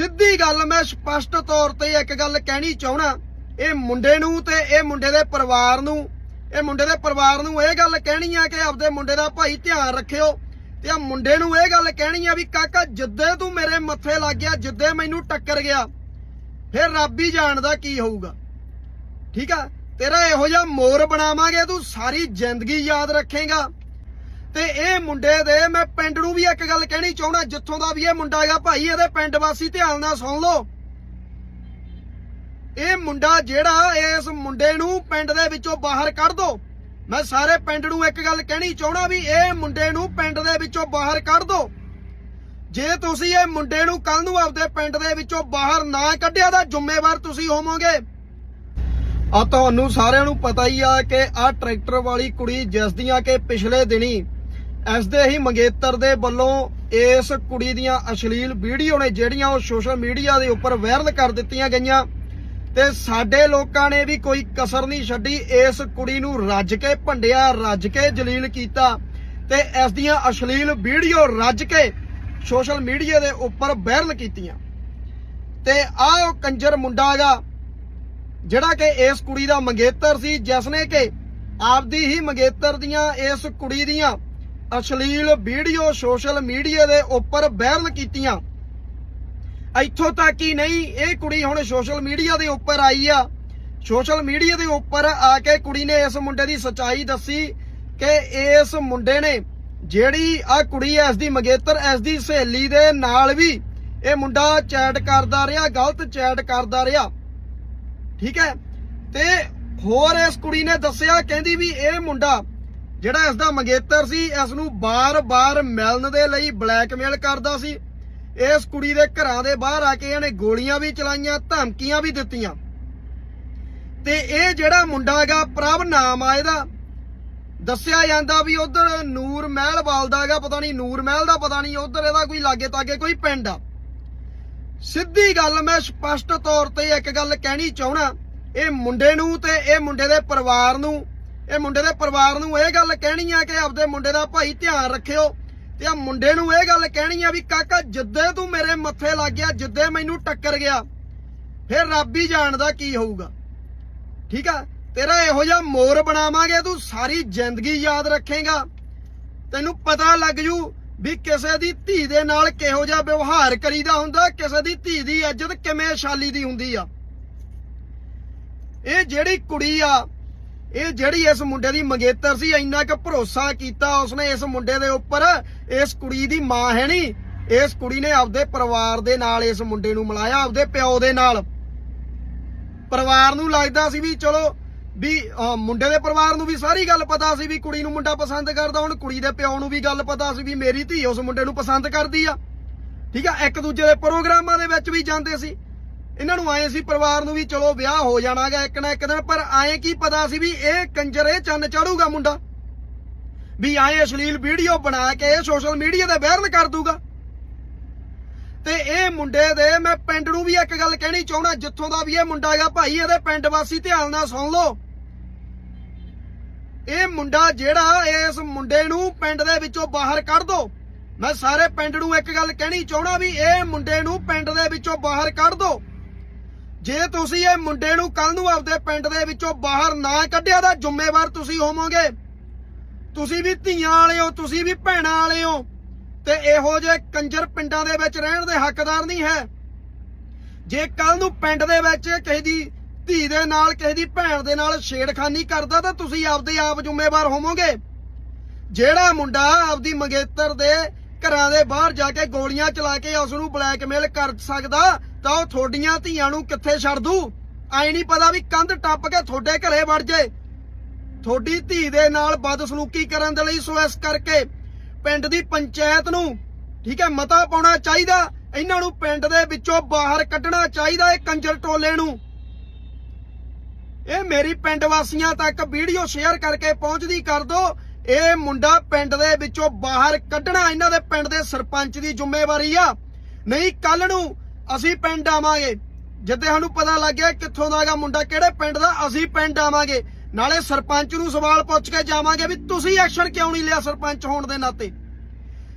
ਸਿੱਧੀ ਗੱਲ ਮੈਂ ਸਪਸ਼ਟ ਤੌਰ ਤੇ ਇੱਕ ਗੱਲ ਕਹਿਣੀ ਚਾਹਣਾ ਇਹ ਮੁੰਡੇ ਨੂੰ ਤੇ ਇਹ ਮੁੰਡੇ ਦੇ ਪਰਿਵਾਰ ਨੂੰ, ਇਹ ਮੁੰਡੇ ਦੇ ਪਰਿਵਾਰ ਨੂੰ ਇਹ ਗੱਲ ਕਹਿਣੀ ਆ ਕਿ ਆਪਦੇ ਮੁੰਡੇ ਦਾ ਭਾਈ ਧਿਆਨ ਰੱਖਿਓ। ਤੇ ਆ ਮੁੰਡੇ ਨੂੰ ਇਹ ਗੱਲ ਕਹਿਣੀ ਆ ਵੀ ਕਾਕਾ, ਜਿੱਦੇ ਤੂੰ ਮੇਰੇ ਮੱਥੇ ਲੱਗ ਗਿਆ, ਜਿੱਦੇ ਮੈਨੂੰ ਟੱਕਰ ਗਿਆ, ਫਿਰ ਰੱਬ ਹੀ ਜਾਣਦਾ ਕੀ ਹੋਊਗਾ। ਠੀਕ ਆ? ਤੇਰਾ ਇਹੋ ਜਿਹਾ ਮੋਰ ਬਣਾਵਾਂਗੇ, ਤੂੰ ਸਾਰੀ ਜ਼ਿੰਦਗੀ ਯਾਦ ਰੱਖੇਗਾ। ਤੇ ਇਹ ਮੁੰਡੇ ਦੇ ਮੈਂ ਪਿੰਡ ਨੂੰ ਵੀ ਇੱਕ ਗੱਲ ਕਹਿਣੀ ਚਾਹਣਾ ਜਿੱਥੋਂ ਦਾ ਵੀ ਇਹ ਮੁੰਡਾ ਹੈਗਾ ਭਾਈ, ਇਹਦੇ ਪਿੰਡ ਵਾਸੀ ਧਿਆਨ ਨਾਲ ਸੁਣ ਲਓ। ਇਹ ਮੁੰਡਾ ਜਿਹੜਾ ਇਸ ਮੁੰਡੇ ਨੂੰ ਪਿੰਡ ਦੇ ਵਿੱਚੋਂ ਬਾਹਰ ਕੱਢ ਦੋ। ਮੈਂ ਸਾਰੇ ਪਿੰਡ ਨੂੰ ਇੱਕ ਗੱਲ ਕਹਿਣੀ ਚਾਹਣਾ ਵੀ ਇਹ ਮੁੰਡੇ ਨੂੰ ਪਿੰਡ ਦੇ ਵਿੱਚੋਂ ਬਾਹਰ ਕੱਢ ਦੋ। ਜੇ ਤੁਸੀਂ ਇਹ ਮੁੰਡੇ ਨੂੰ ਕੱਲ ਨੂੰ ਆਪਦੇ ਪਿੰਡ ਦੇ ਵਿੱਚੋਂ ਬਾਹਰ ਨਾ ਕੱਢਿਆ ਤਾਂ ਜ਼ਿੰਮੇਵਾਰ ਤੁਸੀਂ ਹੋਵੋਗੇ। ਆ ਤੁਹਾਨੂੰ ਸਾਰਿਆਂ ਨੂੰ ਪਤਾ ਹੀ ਆ ਕਿ ਆ ਟਰੈਕਟਰ ਵਾਲੀ ਕੁੜੀ ਜਿਸ ਦੀਆਂ ਕਿ ਪਿਛਲੇ ਦਿਨੀ ਇਸ ਦੇ ਹੀ ਮੰਗੇਤਰ ਦੇ ਵੱਲੋਂ ਇਸ ਕੁੜੀ ਦੀਆਂ ਅਸ਼ਲੀਲ ਵੀਡੀਓ ਨੇ ਜਿਹੜੀਆਂ ਉਹ ਸੋਸ਼ਲ ਮੀਡੀਆ ਦੇ ਉੱਪਰ ਵਾਇਰਲ ਕਰ ਦਿੱਤੀਆਂ ਗਈਆਂ। ਤੇ ਸਾਡੇ ਲੋਕਾਂ ਨੇ ਵੀ ਕੋਈ ਕਸਰ ਨਹੀਂ ਛੱਡੀ। ਇਸ ਕੁੜੀ ਨੂੰ ਰੱਜ ਕੇ ਭੰਡਿਆ, ਰੱਜ ਕੇ ਜਲੀਲ ਕੀਤਾ ਤੇ ਇਸ ਦੀਆਂ ਅਸ਼ਲੀਲ ਵੀਡੀਓ ਰੱਜ ਕੇ ਸੋਸ਼ਲ ਮੀਡੀਆ ਦੇ ਉੱਪਰ ਵਾਇਰਲ ਕੀਤੀਆਂ। ਤੇ ਆਹ ਉਹ ਕੰਜਰ ਮੁੰਡਾ ਹੈਗਾ, ਜਿਹੜਾ ਕਿ ਇਸ ਕੁੜੀ ਦਾ ਮੰਗੇਤਰ ਸੀ, ਜਿਸ ਨੇ ਕਿ ਆਪਦੀ ਹੀ ਮੰਗੇਤਰ ਦੀਆਂ ਇਸ ਕੁੜੀ ਦੀਆਂ ਅਸ਼ਲੀਲ ਵੀਡੀਓ ਸੋਸ਼ਲ ਮੀਡੀਆ ਦੇ ਉੱਪਰ ਵਾਇਰਲ ਕੀਤੀਆਂ। ਇੱਥੋਂ ਤੱਕ ਹੀ ਨਹੀਂ, ਇਹ ਕੁੜੀ ਹੁਣ ਸੋਸ਼ਲ ਮੀਡੀਆ ਦੇ ਉੱਪਰ ਆਈ ਆ। ਸੋਸ਼ਲ ਮੀਡੀਆ ਦੇ ਉੱਪਰ ਆ ਕੇ ਕੁੜੀ ਨੇ ਇਸ ਮੁੰਡੇ ਦੀ ਸਚਾਈ ਦੱਸੀ ਕਿ ਇਸ ਮੁੰਡੇ ਨੇ ਜਿਹੜੀ ਆ ਕੁੜੀ ਐ ਇਸ ਦੀ ਮੰਗੇਤਰ, ਇਸ ਦੀ ਸਹੇਲੀ ਦੇ ਨਾਲ ਵੀ ਇਹ ਮੁੰਡਾ ਚੈਟ ਕਰਦਾ ਰਿਹਾ, ਗਲਤ ਚੈਟ ਕਰਦਾ ਰਿਹਾ। ਠੀਕ ਹੈ? ਤੇ ਹੋਰ ਇਸ ਕੁੜੀ ਨੇ ਦੱਸਿਆ, ਕਹਿੰਦੀ ਵੀ ਇਹ ਮੁੰਡਾ ਜਿਹੜਾ ਇਸ ਦਾ ਮੰਗੇਤਰ ਸੀ ਇਸ ਨੂੰ ਬਾਰ-ਬਾਰ ਮਿਲਣ ਦੇ ਲਈ ਬਲੈਕਮੇਲ ਕਰਦਾ ਸੀ। ਇਸ ਕੁੜੀ ਦੇ ਘਰਾਂ ਦੇ ਬਾਹਰ ਆ ਕੇ ਇਹਨੇ ਗੋਲੀਆਂ ਵੀ ਚਲਾਈਆਂ, ਧਮਕੀਆਂ ਵੀ ਦਿੱਤੀਆਂ। ਤੇ ਇਹ ਜਿਹੜਾ ਮੁੰਡਾ ਹੈਗਾ, ਪ੍ਰਭ ਨਾਮ ਆ ਇਹਦਾ। ਦੱਸਿਆ ਜਾਂਦਾ ਵੀ ਉਧਰ ਨੂਰ ਮਹਿਲ ਵਾਲਦਾ ਹੈਗਾ, ਪਤਾ ਨਹੀਂ ਨੂਰ ਮਹਿਲ ਦਾ, ਪਤਾ ਨਹੀਂ ਉਧਰ ਇਹਦਾ ਕੋਈ ਲਾਗੇ ਤਾਗੇ ਕੋਈ ਪਿੰਡ ਆ। ਸਿੱਧੀ ਗੱਲ ਮੈਂ ਸਪਸ਼ਟ ਤੌਰ ਤੇ ਇੱਕ ਗੱਲ ਕਹਿਣੀ ਚਾਹਣਾ ਇਹ ਮੁੰਡੇ ਨੂੰ ਤੇ ਇਹ ਮੁੰਡੇ ਦੇ ਪਰਿਵਾਰ ਨੂੰ ਇਹ ਮੁੰਡੇ ਦੇ ਪਰਿਵਾਰ ਨੂੰ ਇਹ ਗੱਲ ਕਹਿਣੀ ਆ ਕਿ ਆਪਦੇ ਮੁੰਡੇ ਦਾ ਭਾਈ ਧਿਆਨ ਰੱਖਿਓ। ਤੇ ਆ ਮੁੰਡੇ ਨੂੰ ਇਹ ਗੱਲ ਕਹਿਣੀ ਆ ਵੀ ਕਾਕਾ, ਜਿੱਦੇ ਤੂੰ ਮੇਰੇ ਮੱਥੇ ਲੱਗ ਗਿਆ, ਜਿੱਦੇ ਮੈਨੂੰ ਟੱਕਰ ਗਿਆ, ਫਿਰ ਰੱਬ ਹੀ ਜਾਣਦਾ ਕੀ ਹੋਊਗਾ। ਠੀਕ ਆ? ਤੇਰਾ ਇਹੋ ਜਿਹਾ ਮੋਰ ਬਣਾਵਾਂਗੇ, ਤੂੰ ਸਾਰੀ ਜ਼ਿੰਦਗੀ ਯਾਦ ਰੱਖੇਗਾ। ਤੈਨੂੰ ਪਤਾ ਲੱਗ ਜੂ ਵੀ ਕਿਸੇ ਦੀ ਧੀ ਦੇ ਨਾਲ ਕਿਹੋ ਜਿਹਾ ਵਿਵਹਾਰ ਕਰੀਦਾ ਹੁੰਦਾ, ਕਿਸੇ ਦੀ ਧੀ ਦੀ ਇੱਜ਼ਤ ਕਿਵੇਂ ਸ਼ਾਲੀ ਦੀ ਹੁੰਦੀ ਆ। ਇਹ ਜਿਹੜੀ ਕੁੜੀ ਆ ਇਹ ਜਿਹੜੀ ਇਸ ਮੁੰਡੇ ਦੀ ਮੰਗੇਤਰ ਸੀ, ਇੰਨਾ ਕੁ ਭਰੋਸਾ ਕੀਤਾ ਉਸਨੇ ਇਸ ਮੁੰਡੇ ਦੇ ਉੱਪਰ। ਇਸ ਕੁੜੀ ਦੀ ਮਾਂ ਹੈ ਨਹੀਂ ਇਸ ਕੁੜੀ ਨੇ ਆਪਦੇ ਪਰਿਵਾਰ ਦੇ ਨਾਲ ਇਸ ਮੁੰਡੇ ਨੂੰ ਮਿਲਾਇਆ, ਆਪਦੇ ਪਿਓ ਦੇ ਨਾਲ। ਪਰਿਵਾਰ ਨੂੰ ਲੱਗਦਾ ਸੀ ਵੀ ਚਲੋ ਵੀ ਮੁੰਡੇ ਦੇ ਪਰਿਵਾਰ ਨੂੰ ਵੀ ਸਾਰੀ ਗੱਲ ਪਤਾ ਸੀ ਵੀ ਕੁੜੀ ਨੂੰ ਮੁੰਡਾ ਪਸੰਦ ਕਰਦਾ, ਹੁਣ ਕੁੜੀ ਦੇ ਪਿਓ ਨੂੰ ਵੀ ਗੱਲ ਪਤਾ ਸੀ ਵੀ ਮੇਰੀ ਧੀ ਉਸ ਮੁੰਡੇ ਨੂੰ ਪਸੰਦ ਕਰਦੀ ਆ। ਠੀਕ ਆ, ਇੱਕ ਦੂਜੇ ਦੇ ਪ੍ਰੋਗਰਾਮਾਂ ਦੇ ਵਿੱਚ ਵੀ ਜਾਂਦੇ ਸੀ। ਇਹਨਾਂ ਨੂੰ ਆਏ ਸੀ ਪਰਿਵਾਰ ਨੂੰ ਵੀ ਚਲੋ ਵਿਆਹ ਹੋ ਜਾਣਾਗਾ ਇੱਕ ਨਾ ਇੱਕ ਦਿਨ, ਪਰ ਆਏ ਕੀ ਪਤਾ ਸੀ ਵੀ ਇਹ ਕੰਜਰ, ਇਹ ਚੰਨ ਚੜੂਗਾ ਮੁੰਡਾ? ਵੀ ਆਏ ਅਸ਼ਲੀਲ ਵੀਡੀਓ ਬਣਾ ਕੇ ਇਹ ਸੋਸ਼ਲ ਮੀਡੀਆ ਤੇ ਵਾਇਰਲ ਕਰ ਦੂਗਾ। ਤੇ ਇਹ ਮੁੰਡੇ ਦੇ ਮੈਂ ਪਿੰਡ ਨੂੰ ਵੀ ਇੱਕ ਗੱਲ ਕਹਿਣੀ ਚਾਹਣਾ ਜਿੱਥੋਂ ਦਾ ਵੀ ਇਹ ਮੁੰਡਾ ਹੈਗਾ, ਭਾਈ ਇਹਦੇ ਪਿੰਡ ਵਾਸੀ ਧਿਆਨ ਨਾਲ ਸੁਣ ਲਓ। ਇਹ ਮੁੰਡਾ ਜਿਹੜਾ ਇਸ ਮੁੰਡੇ ਨੂੰ ਪਿੰਡ ਦੇ ਵਿੱਚੋਂ ਬਾਹਰ ਕੱਢ ਦੋ। ਮੈਂ ਸਾਰੇ ਪਿੰਡ ਨੂੰ ਇੱਕ ਗੱਲ ਕਹਿਣੀ ਚਾਹਣਾ ਵੀ ਇਹ ਮੁੰਡੇ ਨੂੰ ਪਿੰਡ ਦੇ ਵਿੱਚੋਂ ਬਾਹਰ ਕੱਢ ਦੋ। ਜੇ ਤੁਸੀਂ ਇਹ ਮੁੰਡੇ ਨੂੰ ਕੱਲ ਨੂੰ ਆਪਦੇ ਪਿੰਡ ਦੇ ਵਿੱਚੋਂ ਬਾਹਰ ਨਾ ਕੱਢਿਆ ਤਾਂ ਜ਼ਿੰਮੇਵਾਰ ਤੁਸੀਂ ਹੋਵੋਗੇ। ਤੁਸੀਂ ਵੀ ਧੀਆਂ ਵਾਲੇ ਹੋ, ਤੁਸੀਂ ਵੀ ਭੈਣਾਂ ਵਾਲੇ ਹੋ। ਤੇ ਇਹੋ ਜਿਹੇ ਕੰਜਰ ਪਿੰਡਾਂ ਦੇ ਵਿੱਚ ਰਹਿਣ ਦੇ ਹੱਕਦਾਰ ਨਹੀਂ ਹੈ। ਜੇ ਕੱਲ ਨੂੰ ਪਿੰਡ ਦੇ ਵਿੱਚ ਕਿਸੇ ਦੀ ਧੀ ਦੇ ਨਾਲ, ਕਿਸੇ ਦੀ ਭੈਣ ਦੇ ਨਾਲ ਛੇੜਖਾਨੀ ਕਰਦਾ ਤਾਂ ਤੁਸੀਂ ਆਪਦੇ ਆਪ ਜ਼ਿੰਮੇਵਾਰ ਹੋਵੋਗੇ। ਜਿਹੜਾ ਮੁੰਡਾ ਆਪਦੀ ਮੰਗੇਤਰ ਦੇ ਘਰਾਂ ਦੇ ਬਾਹਰ ਜਾ ਕੇ ਗੋਲੀਆਂ ਚਲਾ ਕੇ ਉਸ ਨੂੰ ਬਲੈਕਮੇਲ ਕਰ ਸਕਦਾ ਤਾਂ ਉਹ ਤੁਹਾਡੀਆਂ ਧੀਆਂ ਨੂੰ ਕਿੱਥੇ ਛੱਡ ਦੂ ਐ ਨਹੀਂ ਪਤਾ ਵੀ ਕੰਧ ਟੱਪ ਕੇ ਤੁਹਾਡੇ ਘਰੇ ਵੜ ਜੇ। ਤੁਹਾਡੀ ਧੀ ਦੇ ਨਾਲ ਬਦਸਲੂਕੀ ਕਰਨ ਦੇ ਲਈ ਸੋ ਇਸ ਕਰਕੇ ਪਿੰਡ ਦੀ ਪੰਚਾਇਤ ਨੂੰ, ਠੀਕ ਹੈ, ਮਤਾ ਪਾਉਣਾ ਚਾਹੀਦਾ। ਇਹਨਾਂ ਨੂੰ ਪਿੰਡ ਦੇ ਵਿੱਚੋਂ ਬਾਹਰ ਕੱਢਣਾ ਚਾਹੀਦਾ ਇਹ ਕੰਜਰ ਟੋਲੇ ਨੂੰ। ਇਹ ਮੇਰੀ ਪਿੰਡ ਵਾਸੀਆਂ ਤੱਕ ਵੀਡੀਓ ਸ਼ੇਅਰ ਕਰਕੇ ਪਹੁੰਚਦੀ ਕਰ ਦਿਓ ਇਹ ਮੁੰਡਾ ਪਿੰਡ ਦੇ ਵਿੱਚੋਂ ਬਾਹਰ ਕੱਢਣਾ ਇਹਨਾਂ ਦੇ ਪਿੰਡ ਦੇ ਸਰਪੰਚ ਦੀ ਜ਼ਿੰਮੇਵਾਰੀ ਆ। ਨਹੀਂ ਕੱਲ ਨੂੰ ਅਸੀਂ ਪਿੰਡ ਆਵਾਂਗੇ। ਜਿੱਦੇ ਸਾਨੂੰ ਪਤਾ ਲੱਗ ਗਿਆ ਕਿੱਥੋਂ ਦਾ ਹੈਗਾ ਮੁੰਡਾ, ਕਿਹੜੇ ਪਿੰਡ ਦਾ, ਅਸੀਂ ਪਿੰਡ ਆਵਾਂਗੇ। ਨਾਲੇ ਸਰਪੰਚ ਨੂੰ ਸਵਾਲ ਪੁੱਛ ਕੇ ਜਾਵਾਂਗੇ ਵੀ ਤੁਸੀਂ ਐਕਸ਼ਨ ਕਿਉਂ ਨਹੀਂ ਲਿਆ ਸਰਪੰਚ ਹੋਣ ਦੇ ਨਾਤੇ?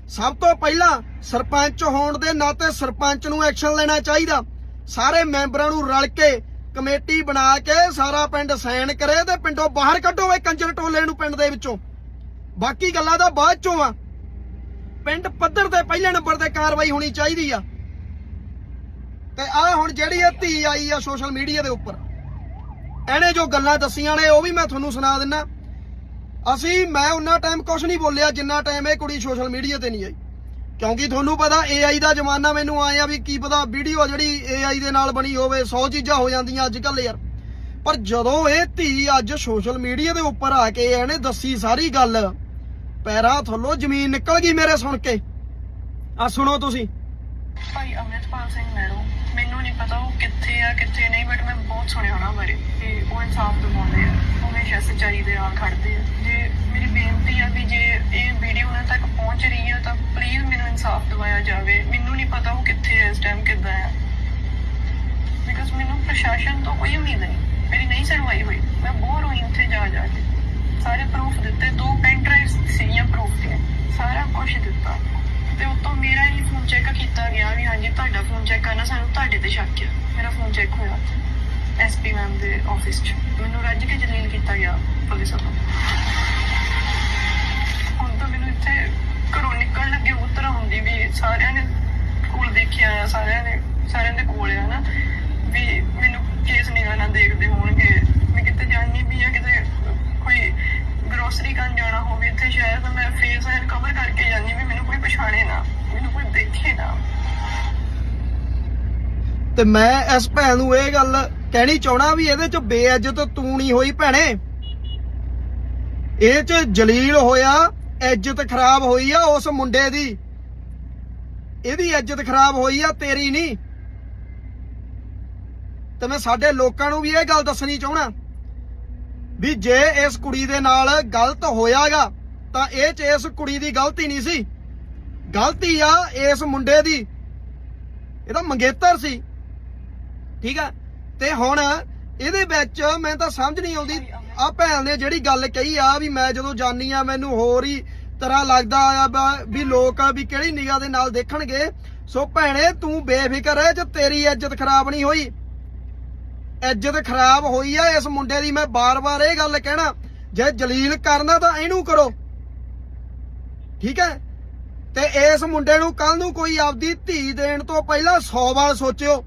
ਸਭ ਤੋਂ ਪਹਿਲਾਂ ਸਰਪੰਚ ਹੋਣ ਦੇ ਨਾਤੇ ਸਰਪੰਚ ਨੂੰ ਐਕਸ਼ਨ ਲੈਣਾ ਚਾਹੀਦਾ। ਸਾਰੇ ਮੈਂਬਰਾਂ ਨੂੰ ਰਲ ਕੇ ਕਮੇਟੀ ਬਣਾ ਕੇ ਸਾਰਾ ਪਿੰਡ ਸਾਈਨ ਕਰੇ ਤੇ ਪਿੰਡੋਂ ਬਾਹਰ ਕੱਢੋ ਇਹ ਕੰਜਰ ਟੋਲੇ ਨੂੰ ਪਿੰਡ ਦੇ ਵਿੱਚੋਂ। ਬਾਕੀ ਗੱਲਾਂ ਦਾ ਬਾਅਦ ਚੋਂ ਆ। ਪਿੰਡ ਪੱਧਰ ਤੇ ਪਹਿਲੇ ਨੰਬਰ ਤੇ ਕਾਰਵਾਈ ਹੋਣੀ ਚਾਹੀਦੀ ਆ। ਤੇ ਆ ਹੁਣ ਜਿਹੜੀ ਇਹ ਧੀ ਆਈ ਆ ਸੋਸ਼ਲ ਮੀਡੀਆ ਦੇ ਉੱਪਰ, ਇਹਨੇ ਜੋ ਗੱਲਾਂ ਦੱਸੀਆਂ ਨੇ, ਉਹ ਵੀ ਮੈਂ ਤੁਹਾਨੂੰ ਸੁਣਾ ਦਿੰਨਾ। ਅਸੀਂ, ਮੈਂ ਉਹਨਾਂ ਟਾਈਮ ਕੁਝ ਨਹੀਂ ਬੋਲਿਆ ਜਿੰਨਾ ਟਾਈਮ ਇਹ ਕੁੜੀ ਸੋਸ਼ਲ ਮੀਡੀਆ ਤੇ ਨਹੀਂ ਆਈ। ਕਿਉਂਕਿ ਤੁਹਾਨੂੰ ਪਤਾ AI ਦਾ ਜ਼ਮਾਨਾ ਮੈਨੂੰ ਆਇਆ ਵੀ ਕੀ ਪਤਾ ਵੀਡੀਓ ਜਿਹੜੀ AI ਦੇ ਨਾਲ ਬਣੀ ਹੋਵੇ 100 ਚੀਜ਼ਾਂ ਹੋ ਜਾਂਦੀਆਂ ਅੱਜ ਕੱਲ ਯਾਰ। ਪਰ ਜਦੋਂ ਇਹ ਧੀ ਅੱਜ ਸੋਸ਼ਲ ਮੀਡੀਆ ਦੇ ਉੱਪਰ ਆ ਕੇ ਇਹਨੇ ਦੱਸੀ ਸਾਰੀ ਗੱਲ, ਪੈਰਾਂ ਥੱਲੋਂ ਜ਼ਮੀਨ ਨਿਕਲ ਗਈ ਮੇਰੇ ਸੁਣ ਕੇ। ਆ ਸੁਣੋ ਤੁਸੀਂ। ਭਾਈ ਅਮਰਿਤਪਾਲ ਸਿੰਘ ਮੈਡਮ ਮੈਨੂੰ ਨਹੀਂ ਪਤਾ ਉਹ ਕਿੱਥੇ ਆ, ਕਿੱਥੇ ਨਹੀਂ ਬਟ ਮੈਂ ਬਹੁਤ ਸੁਣਿਆ ਉਹਨਾਂ ਬਾਰੇ ਕਿ ਉਹ ਇਨਸਾਫ ਦਿਵਾਉਂਦੇ ਆ ਉਹ ਹਮੇਸ਼ਾ ਸੱਚਾਈ ਦੇ ਨਾਲ ਖੜਦੇ ਆ। ਜੇ ਮੇਰੀ ਬੇਨਤੀ ਆ ਵੀ ਜੇ ਇਹ ਵੀਡੀਓ ਉਹਨਾਂ ਤੱਕ ਪਹੁੰਚ ਰਹੀ ਹੈ ਤਾਂ ਪਲੀਜ਼ ਮੈਨੂੰ ਇਨਸਾਫ ਦਿਵਾਇਆ ਜਾਵੇ। ਮੈਨੂੰ ਨਹੀਂ ਪਤਾ ਉਹ ਕਿੱਥੇ ਹੈ ਇਸ ਟਾਈਮ ਕਿੱਦਾਂ ਆ। ਬਿਕਾਜ਼ ਮੈਨੂੰ ਪ੍ਰਸ਼ਾਸਨ ਤੋਂ ਕੋਈ ਉਮੀਦ ਨਹੀਂ। ਮੇਰੀ ਨਹੀਂ ਸੁਣਵਾਈ ਹੋਈ। ਮੈਂ ਬਹੁਤ ਹੋਈ ਉੱਥੇ ਜਾ ਜਾ ਕੇ। ਸਾਰੇ ਪ੍ਰੂਫ ਦਿੱਤੇ। ਦੋ ਪੈਨ ਡਰਾਈਵਸ ਸੀਗੀਆਂ ਪ੍ਰੂਫ ਦੀਆਂ। ਸਾਰਾ ਕੁਝ ਦਿੱਤਾ। ਤੇ ਉਤੋਂ ਮੇਰਾ ਹੀ ਫੋਨ ਚੈੱਕ ਕੀਤਾ ਗਿਆ ਵੀ ਹਾਂਜੀ, ਤੁਹਾਡਾ ਫੋਨ ਚੈੱਕ ਕਰਨਾ, ਸਾਨੂੰ ਤੁਹਾਡੇ ਤੇ ਸ਼ੱਕ ਹੈ ਮੇਰਾ ਫੋਨ ਚੈੱਕ ਹੋਇਆ ਐਸਪੀ ਮੈਮ ਦੇ ਆਫਿਸ 'ਚ। ਮੈਨੂੰ ਰੱਜ ਕੇ ਜਲੀਲ ਕੀਤਾ ਗਿਆ ਪੁਲਿਸ ਵੱਲੋਂ। ਹੁਣ ਤਾਂ ਮੈਨੂੰ ਇੱਥੇ ਘਰੋਂ ਨਿਕਲਣ ਲੱਗੇ ਉਤਰ ਆਉਂਦੀ ਵੀ ਸਾਰਿਆਂ ਨੇ ਕੋਲ ਦੇਖਿਆ, ਸਾਰਿਆਂ ਨੇ ਸਾਰਿਆਂ ਦੇ ਕੋਲ ਆ ਨਾ। ਵੀ ਮੈਨੂੰ ਕੇਸ ਨਿਗਾਹ ਨਾਲ ਦੇਖਦੇ ਹੋਣਗੇ ਮੈਂ ਕਿਤੇ ਜਾਣੀ ਵੀ ਆ ਕਿਤੇ ਕੋਈ ਗਰੋਸਰੀ ਕਰਨ ਜਾਣਾ ਹੋਵੇ, ਇੱਥੇ ਸ਼ਹਿਰ ਤਾਂ ਮੈਂ ਫੇਸ ਐਂਡ ਕਵਰ ਕਰਕੇ ਜਾਂਦੀ ਵੀ ਮੈਨੂੰ ਕੋਈ ਪਛਾਣੇ ਨਾ, ਮੈਨੂੰ ਕੋਈ ਦੇਖੇ ਨਾ। ਤੇ ਮੈਂ ਇਸ ਭੈਣ ਨੂੰ ਇਹ ਗੱਲ ਕਹਿਣੀ ਚਾਹਣਾ ਵੀ ਇਹਦੇ ਚ ਬੇਇੱਜ਼ਤ ਤੂੰ ਨਹੀਂ ਹੋਈ ਭੈਣੇ। ਇਹ ਚ ਜਲੀਲ ਹੋਇਆ, ਇੱਜ਼ਤ ਖਰਾਬ ਹੋਈ ਆ ਉਸ ਮੁੰਡੇ ਦੀ। ਇਹਦੀ ਇੱਜ਼ਤ ਖਰਾਬ ਹੋਈ ਆ, ਤੇਰੀ ਨਹੀਂ। ਤੇ ਮੈਂ ਸਾਡੇ ਲੋਕਾਂ ਨੂੰ ਵੀ ਇਹ ਗੱਲ ਦੱਸਣੀ ਚਾਹਣਾ ਵੀ ਜੇ ਇਸ ਕੁੜੀ ਦੇ ਨਾਲ ਗਲਤ ਹੋਇਆਗਾ, ਤਾਂ ਇਹ ਚ ਇਸ ਕੁੜੀ ਦੀ ਗਲਤੀ ਨਹੀਂ ਸੀ। ਗਲਤੀ ਆ ਇਸ ਮੁੰਡੇ ਦੀ। ਇਹਦਾ ਮੰਗੇਤਰ ਸੀ। ਠੀਕ ਆ? ਤੇ ਹੁਣ ਇਹਦੇ ਵਿੱਚ ਮੈਂ ਤਾਂ ਸਮਝ ਨਹੀਂ ਆਉਂਦੀ। ਆ ਭੈਣ ਨੇ ਜਿਹੜੀ ਗੱਲ ਕਹੀ ਆ ਵੀ ਮੈਂ ਜਦੋਂ ਜਾਨੀ ਆ, ਮੈਨੂੰ ਹੋਰ ਹੀ ਤਰ੍ਹਾਂ ਲੱਗਦਾ ਆ ਬ- ਵੀ ਲੋਕ ਵੀ ਕਿਹੜੀ ਨਿਗਾਹ ਦੇ ਨਾਲ ਦੇਖਣਗੇ। ਸੋ ਭੈਣੇ, ਤੂੰ ਬੇਫਿਕਰ ਹੈ ਜੇ ਤੇਰੀ ਇੱਜ਼ਤ ਖਰਾਬ ਨਹੀਂ ਹੋਈ। ਇੱਜ਼ਤ ਖਰਾਬ ਹੋਈ ਆ ਇਸ ਮੁੰਡੇ ਦੀ, ਮੈਂ ਬਾਰ-ਬਾਰ ਇਹ ਗੱਲ ਕਹਿਣਾ, ਜੇ ਜਲੀਲ ਕਰਨਾ ਤਾਂ ਇਹਨੂੰ ਕਰੋ। ਠੀਕ ਹੈ? ਤੇ ਇਸ ਮੁੰਡੇ ਨੂੰ ਕੱਲ ਨੂੰ ਕੋਈ ਆਪਦੀ ਧੀ ਦੇਣ ਤੋਂ ਪਹਿਲਾਂ 100 ਵਾਰ ਸੋਚਿਓ।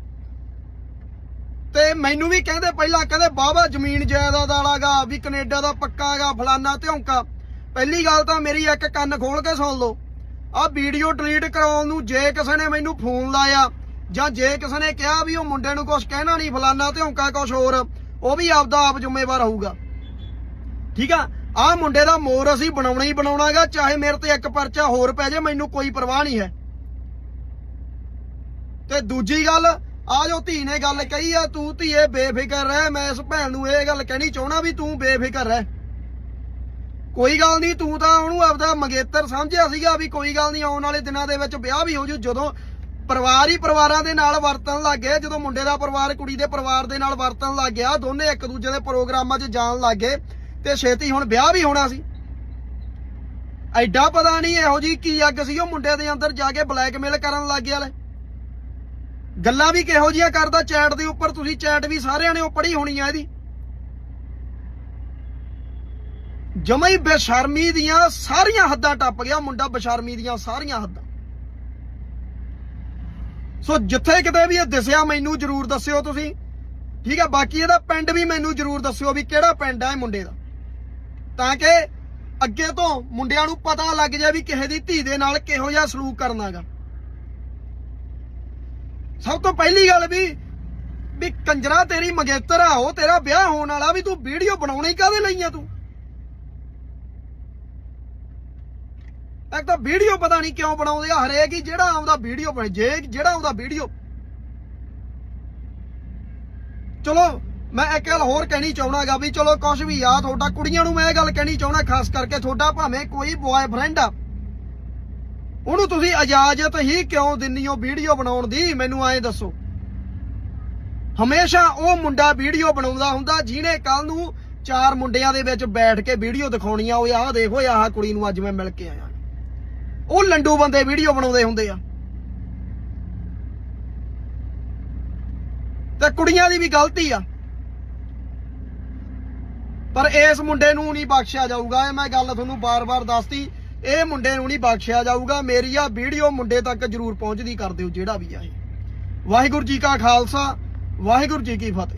ਤੇ ਮੈਨੂੰ ਵੀ ਕਹਿੰਦੇ ਪਹਿਲਾਂ, ਕਹਿੰਦੇ ਬਾਬਾ ਜ਼ਮੀਨ ਜਾਇਦਾਦ ਵਾਲਾਗਾ ਵੀ ਕੈਨੇਡਾ ਦਾ ਪੱਕਾਗਾ ਫਲਾਨਾ ਧਿਉਂਕਾ। ਪਹਿਲੀ ਗੱਲ ਤਾਂ ਮੇਰੀ ਇੱਕ ਕੰਨ ਖੋਲ ਕੇ ਸੁਣ ਲਓ। ਆ ਵੀਡੀਓ ਡਿਲੀਟ ਕਰਾਉਣ ਨੂੰ ਜੇ ਕਿਸੇ ਨੇ ਮੈਨੂੰ ਫੋਨ ਲਾਇਆ ਜਾਂ ਜੇ ਕਿਸੇ ਨੇ ਕਿਹਾ ਵੀ ਉਹ ਮੁੰਡੇ ਨੂੰ ਕੁਝ ਕਹਿਣਾ ਨਹੀਂ ਫਲਾਨਾ ਧਿਉਂਕਾ ਕੁਝ ਹੋਰ, ਉਹ ਵੀ ਆਪਦਾ ਆਪ ਜ਼ਿੰਮੇਵਾਰ ਹੋਊਗਾ। ਠੀਕ ਆ? ਆ ਮੁੰਡੇ ਦਾ ਮੋਰ ਅਸੀਂ ਬਣਾਉਣਾ ਹੀ ਬਣਾਉਣਾਗਾ, ਚਾਹੇ ਮੇਰੇ ਤੇ ਇੱਕ ਪਰਚਾ ਹੋਰ ਪੈ ਜਾਏ ਮੈਨੂੰ ਕੋਈ ਪਰਵਾਹ ਨਹੀਂ ਹੈ। ਤੇ ਦੂਜੀ ਗੱਲ ਆ ਜੋ ਧੀ ਨੇ ਗੱਲ ਕਹੀ ਆ, ਤੂੰ ਧੀਏ ਬੇਫਿਕਰ ਰਹਿ, ਮੈਂ ਇਸ ਭੈਣ ਨੂੰ ਇਹ ਗੱਲ ਕਹਿਣੀ ਚਾਹਣਾ ਵੀ ਤੂੰ ਬੇਫਿਕਰ ਰਹਿ। ਕੋਈ ਗੱਲ ਨਹੀਂ, ਤੂੰ ਤਾਂ ਉਹਨੂੰ ਆਪਦਾ ਮੰਗੇਤਰ ਸਮਝਿਆ ਸੀਗਾ ਵੀ ਕੋਈ ਗੱਲ ਨਹੀਂ, ਆਉਣ ਵਾਲੇ ਦਿਨਾਂ ਦੇ ਵਿੱਚ ਵਿਆਹ ਵੀ ਹੋ ਜੂ, ਜਦੋਂ ਪਰਿਵਾਰ ਹੀ ਪਰਿਵਾਰਾਂ ਦੇ ਨਾਲ ਵਰਤਣ ਲੱਗ ਗਏ। ਜਦੋਂ ਮੁੰਡੇ ਦਾ ਪਰਿਵਾਰ, ਕੁੜੀ ਦੇ ਪਰਿਵਾਰ ਦੇ ਨਾਲ ਵਰਤਣ ਲੱਗ ਗਿਆ, ਦੋਨੇ ਇੱਕ ਦੂਜੇ ਦੇ ਪ੍ਰੋਗਰਾਮਾਂ 'ਚ ਜਾਣ ਲੱਗ ਗਏ ਤੇ ਛੇਤੀ ਹੁਣ ਵਿਆਹ ਵੀ ਹੋਣਾ ਸੀ। ਐਡਾ ਪਤਾ ਨਹੀਂ ਇਹੋ ਜੀ ਕੀ ਅੱਗ ਸੀ, ਉਹ ਮੁੰਡੇ ਦੇ ਅੰਦਰ ਜਾ ਕੇ ਬਲੈਕਮੇਲ ਕਰਨ ਲੱਗ ਗਿਆ ਲੈ ਗੱਲਾਂ ਵੀ ਕਿਹੋ ਜੀਆਂ ਕਰਦਾ, ਚੈਟ ਦੇ ਉੱਪਰ ਤੁਸੀਂ ਚੈਟ ਵੀ ਸਾਰਿਆਂ ਨੇ ਉਹ ਪੜ੍ਹੀ ਹੋਣੀ ਆ ਇਹਦੀ। ਜਮਈ ਬੇਸ਼ਰਮੀ ਦੀਆਂ ਸਾਰੀਆਂ ਹੱਦਾਂ ਟੱਪ ਗਿਆ, ਮੁੰਡਾ ਬੇਸ਼ਰਮੀ ਦੀਆਂ ਸਾਰੀਆਂ ਹੱਦਾਂ। ਸੋ ਜਿੱਥੇ ਕਿਤੇ ਵੀ ਇਹ ਦਿਸਿਆ, ਮੈਨੂੰ ਜਰੂਰ ਦੱਸਿਓ ਤੁਸੀਂ। ਠੀਕ ਹੈ ਬਾਕੀ ਇਹਦਾ ਪਿੰਡ ਵੀ ਮੈਨੂੰ ਜਰੂਰ ਦੱਸਿਓ ਵੀ ਕਿਹੜਾ ਪਿੰਡ ਹੈ ਇਹ ਮੁੰਡੇ ਦਾ। ਤਾਂ ਕਿ ਅੱਗੇ ਤੋਂ ਮੁੰਡਿਆਂ ਨੂੰ ਪਤਾ ਲੱਗ ਜਾਏ ਵੀ ਕਿਸੇ ਦੀ ਧੀ ਦੇ ਨਾਲ ਕਿਹੋ ਜਿਹਾ ਸਲੂਕ ਕਰਨਾਗਾ। ਸਭ ਤੋਂ ਪਹਿਲੀ ਗੱਲ ਵੀ ਵੀ ਕੰਜਰਾ ਤੇਰੀ ਮੰਗੇਤਰ ਆ, ਉਹ ਤੇਰਾ ਵਿਆਹ ਹੋਣ ਵਾਲਾ ਵੀ ਤੂੰ ਵੀਡੀਓ ਬਣਾਉਣੀ ਕਾਹਦੇ ਲਈ ਆ ਤੂੰ? ਇੱਕ ਤਾਂ ਵੀਡੀਓ ਪਤਾ ਨਹੀਂ ਕਿਉਂ ਬਣਾਉਂਦੇ ਆ, ਹਰੇਕ ਹੀ ਜਿਹੜਾ ਆਉਂਦਾ ਵੀਡੀਓ ਬਣੇ, ਜੇ ਜਿਹੜਾ ਆਉਂਦਾ ਵੀਡੀਓ। ਚਲੋ, ਮੈਂ ਇੱਕ ਗੱਲ ਹੋਰ ਕਹਿਣੀ ਚਾਹਣਾਗਾ ਵੀ ਚਲੋ ਕੁਝ ਵੀ ਆ, ਤੁਹਾਡਾ ਕੁੜੀਆਂ ਨੂੰ ਮੈਂ ਇਹ ਗੱਲ ਕਹਿਣੀ ਚਾਹਣਾ ਖਾਸ ਕਰਕੇ ਤੁਹਾਡਾ ਭਾਵੇਂ ਕੋਈ ਬॉयਫ੍ਰੈਂਡ ਆ। ਉਹਨੂੰ ਤੁਸੀਂ ਇਜਾਜ਼ਤ ਹੀ ਕਿਉਂ ਦਿੰਨੀ ਹੋ ਵੀਡੀਓ ਬਣਾਉਣ ਦੀ, ਮੈਨੂੰ ਐਂ ਦੱਸੋ। ਹਮੇਸ਼ਾ ਉਹ ਮੁੰਡਾ ਵੀਡੀਓ ਬਣਾਉਂਦਾ ਹੁੰਦਾ ਜਿਹਨੇ ਕੱਲ ਨੂੰ ਚਾਰ ਮੁੰਡਿਆਂ ਦੇ ਵਿੱਚ ਬੈਠ ਕੇ ਵੀਡੀਓ ਦਿਖਾਉਣੀ ਆ ਉਹ ਆਹ ਦੇਖੋ, ਆਹ ਕੁੜੀ ਨੂੰ ਅੱਜ ਮੈਂ ਮਿਲ ਕੇ ਆਇਆ। ਉਹ ਲੰਡੂ ਬੰਦੇ ਵੀਡੀਓ ਬਣਾਉਂਦੇ ਹੁੰਦੇ ਆ। ਤੇ ਕੁੜੀਆਂ ਦੀ ਵੀ ਗਲਤੀ ਆ। ਪਰ ਇਸ ਮੁੰਡੇ ਨੂੰ ਨਹੀਂ ਬਖਸ਼ਿਆ ਜਾਊਗਾ। ਇਹ ਮੈਂ ਗੱਲ ਤੁਹਾਨੂੰ ਬਾਰ-ਬਾਰ ਦੱਸਤੀ। ਇਹ ਮੁੰਡੇ ਨੂੰ ਨਹੀਂ ਬਖਸ਼ਿਆ ਜਾਊਗਾ। ਮੇਰੀ ਆ ਵੀਡੀਓ ਮੁੰਡੇ ਤੱਕ ਜਰੂਰ ਪਹੁੰਚਦੀ, ਕਰ ਦਿਓ ਜਿਹੜਾ ਵੀ ਆ ਇਹ। ਵਾਹਿਗੁਰੂ ਜੀ ਕਾ ਖਾਲਸਾ, ਵਾਹਿਗੁਰੂ ਜੀ ਕੀ ਫਤਿਹ।